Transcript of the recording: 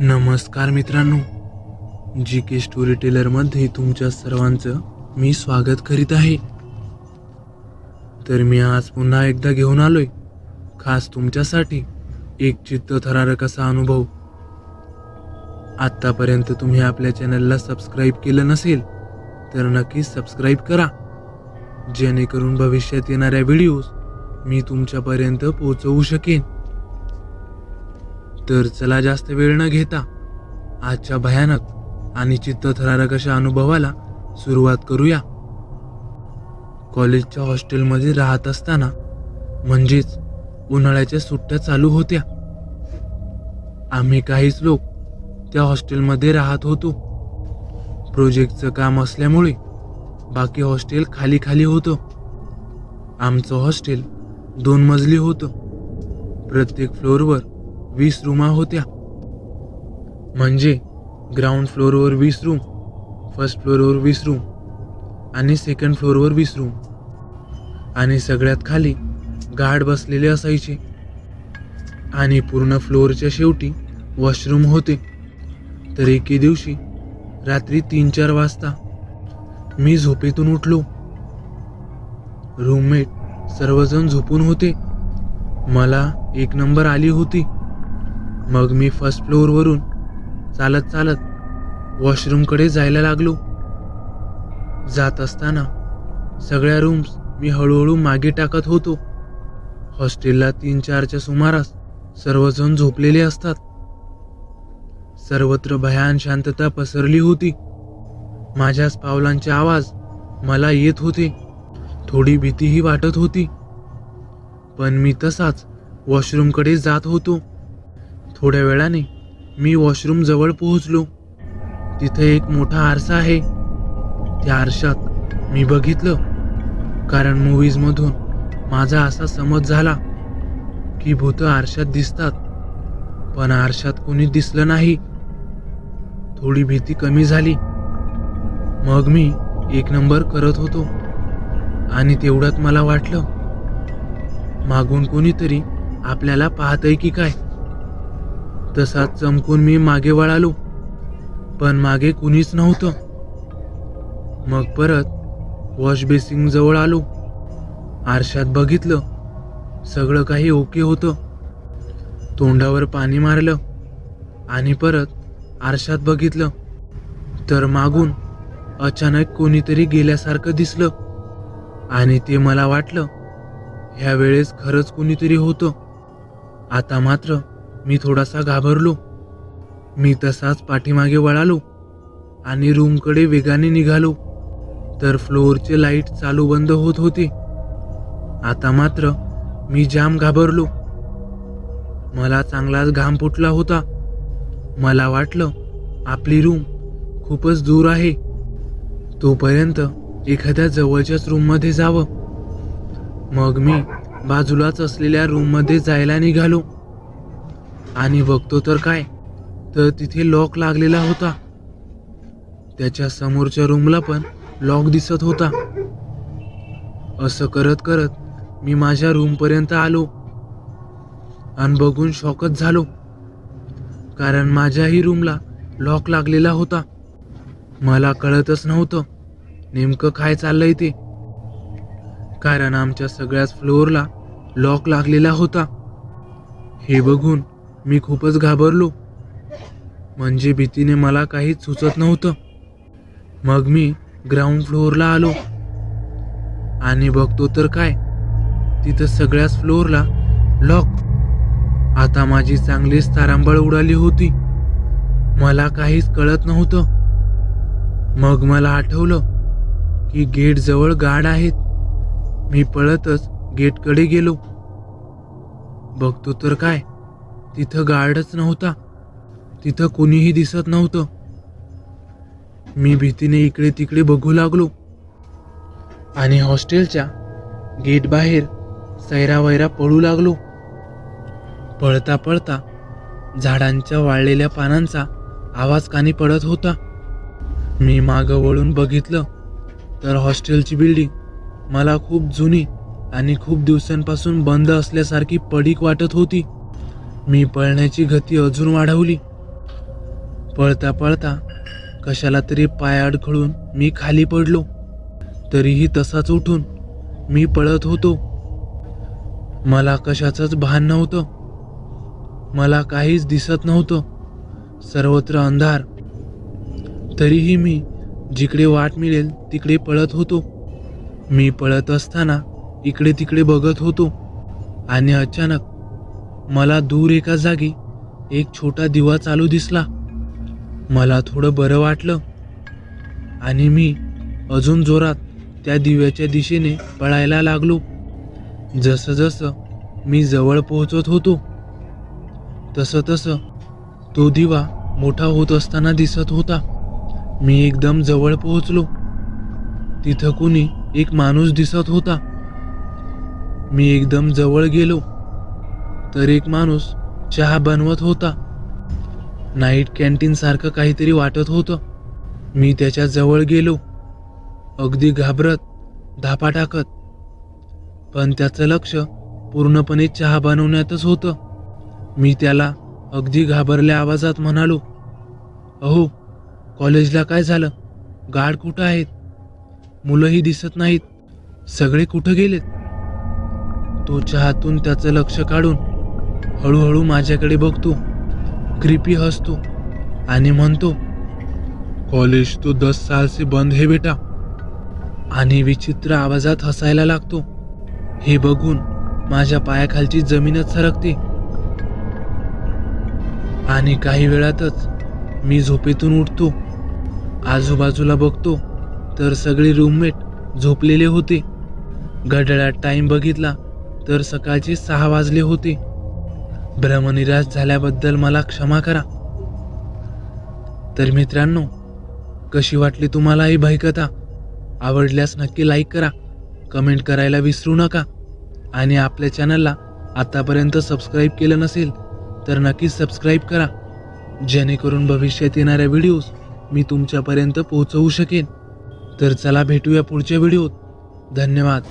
नमस्कार मित्रांनो जी के स्टोरी टेलरमध्ये तुमच्या सर्वांचं मी स्वागत करीत आहे. तर मी आज पुन्हा एकदा घेऊन आलोय खास तुमच्यासाठी एक चित्तथरारक असा अनुभव. आत्तापर्यंत तुम्ही आपल्या चॅनलला सबस्क्राईब केलं नसेल तर नक्कीच सबस्क्राईब करा. जेणेकरून भविष्यात येणाऱ्या व्हिडिओज मी तुमच्यापर्यंत पोहोचवू शकेन. तर चला जास्त वेळ न घेता आजच्या भयानक आणि चित्तथरारक अशा अनुभवाला सुरुवात करूया. कॉलेजच्या हॉस्टेलमध्ये राहत असताना म्हणजेच उन्हाळ्याच्या सुट्ट्या चालू होत्या. आम्ही काहीच लोक त्या हॉस्टेलमध्ये राहत होतो. प्रोजेक्टचं काम असल्यामुळे बाकी हॉस्टेल खाली खाली होतं. आमचं हॉस्टेल दोन मजली होतं. प्रत्येक फ्लोअरवर वीस रूमा होत्या. म्हणजे ग्राउंड फ्लोअरवर वीस रूम फर्स्ट फ्लोअरवर वीस रूम आणि सेकंड फ्लोअरवर वीस रूम. आणि सगळ्यात खाली गार्ड बसलेले असायचे. आणि पूर्ण फ्लोअरच्या शेवटी वॉशरूम होते. तर एके दिवशी रात्री तीन चार वाजता मी झोपेतून उठलो. रूममेट सर्वजण झोपून होते. मला एक नंबर आली होती. मग मी फर्स्ट फ्लोअरवरून चालत चालत वॉशरूमकडे जायला लागलो. जात असताना सगळ्या रूम्स मी हळूहळू मागे टाकत होतो. हॉस्टेलला तीन चारच्या सुमारास सर्वजण झोपलेले असतात. सर्वत्र भयान शांतता पसरली होती. माझ्याच पावलांचे आवाज मला येत होते. थोडी भीतीही वाटत होती. पण मी तसाच वॉशरूमकडे जात होतो. थोड्या वेळाने मी वॉशरूम जवळ पोहोचलो. तिथे एक मोठा आरसा आहे. त्या आरशात मी बघितलं कारण मूवीजमधून माझा असा समज झाला की भूत आरशात दिसतात पण आरशात कोणी दिसलं नाही. थोडी भीती कमी झाली. मग मी एक नंबर करत होतो आणि तेवढ्यात मला वाटलं मागून कोणीतरी आपल्याला पाहतंय की काय? तसाच चमकून मी मागे वळालो. पण मागे कुणीच नव्हतं. मग परत वॉश बेसिंग जवळ आलो. आरशात बघितलं. सगळं काही ओके होतं. तोंडावर पाणी मारलं. आणि परत आरशात बघितलं. तर मागून अचानक कोणीतरी गेल्यासारखं दिसलं. आणि ते मला वाटलं ह्या वेळेस खरंच कोणीतरी होतं. आता मात्र मी थोडासा घाबरलो. मी तसाच पाठीमागे वळालो आणि रूमकडे वेगाने निघालो. तर फ्लोअरचे लाइट चालू बंद होत होते. आता मात्र मी जाम घाबरलो. मला चांगलाच घाम फुटला होता. मला वाटलं आपली रूम खूपच दूर आहे. तोपर्यंत एखाद्या जवळच्याच रूममध्ये जावं. मग मी बाजूलाच असलेल्या रूममध्ये जायला निघालो. आणि बघतो तर काय? तर तिथे लॉक लागलेला होता. त्याच्या समोरच्या रूमला पण लॉक दिसत होता. असं करत करत मी माझ्या रूमपर्यंत आलो. आणि बघून शॉकच झालो. कारण माझ्याही रूमला लॉक लागलेला होता. मला कळतच नव्हतं नेमकं काय चाललंय ते. कारण आमच्या सगळ्याच फ्लोअरला लॉक लागलेला होता. हे बघून मी खूपच घाबरलो. म्हणजे भीतीने मला काहीच सुचत नव्हतं. मग मी ग्राउंड फ्लोअरला आलो. आणि बघतो तर काय? तिथं सगळ्याच फ्लोअरला लॉक आता माझी चांगलीच तारांबळ उडाली होती. मला काहीच कळत नव्हतं. मग मला आठवलं की गेट जवळ गाड आहेत. मी पळतच गेटकडे गेलो. बघतो तर काय? तिथं गार्डच नव्हता. तिथं कोणीही दिसत नव्हतं. मी भीतीने इकडे तिकडे बघू लागलो. आणि हॉस्टेलच्या गेट बाहेर सैरावैरा पळू लागलो. पळता पळता झाडांच्या वाळलेल्या पानांचा आवाज कानी पडत होता. मी मागं वळून बघितलं तर हॉस्टेलची बिल्डिंग मला खूप जुनी आणि खूप दिवसांपासून बंद असल्यासारखी पडीक वाटत होती. मी पळण्याची गती अजून वाढवली. पळता पळता कशाला तरी पाय अडखळून मी खाली पडलो. तरीही तसाच उठून मी पळत होतो. मला कशाचंच भान नव्हतं. मला काहीच दिसत नव्हतं. सर्वत्र अंधार. तरीही मी जिकडे वाट मिळेल तिकडे पळत होतो. मी पळत असताना इकडे तिकडे बघत होतो. आणि अचानक मला दूर एका जागी एक छोटा दिवा चालू दिसला. मला थोडं बरं वाटलं. आणि मी अजून जोरात त्या दिव्याच्या दिशेने पळायला लागलो. जसं जसं मी जवळ पोहोचत होतो तसं तसं तो दिवा मोठा होत असताना दिसत होता. मी एकदम जवळ पोहोचलो. तिथं कुणी एक माणूस दिसत होता. मी एकदम जवळ गेलो. तर एक माणूस चहा बनवत होता. नाईट कॅन्टीन सारखं काहीतरी वाटत होतं. मी त्याच्याजवळ गेलो. अगदी घाबरत धापा टाकत. पण त्याचं लक्ष पूर्णपणे चहा बनवण्यातच होतं. मी त्याला अगदी घाबरल्या आवाजात म्हणालो अहो कॉलेजला काय झालं? गाड कुठं आहेत? मुलंही दिसत नाहीत. सगळे कुठं गेलेत? तो चहातून त्याचं लक्ष काढून हळूहळू माझ्याकडे बघतो क्रिपी हसतो आणि म्हणतो कॉलेज तो दस साल से बंद हे बेटा. आणि विचित्र आवाजात हसायला लागतो. हे बघून माझ्या पायाखालची जमीनच सरकते. आणि काही वेळातच मी झोपेतून उठतो. आजूबाजूला बघतो तर सगळे रूममेट झोपलेले होते. घड्याळात टाईम बघितला तर सकाळचे सहा वाजले होते. भ्रमनिराश झाल्याबद्दल मला क्षमा करा. तर मित्रांनो कशी वाटली तुम्हाला ही भयकथा? आवडल्यास नक्की लाईक करा कमेंट करायला विसरू नका आणि आपल्या चॅनलला आतापर्यंत सबस्क्राईब केलं नसेल तर नक्कीच सबस्क्राईब करा. जेणेकरून भविष्यात येणाऱ्या व्हिडिओज मी तुमच्यापर्यंत पोहोचवू शकेन. तर चला भेटूया पुढच्या व्हिडिओत. धन्यवाद.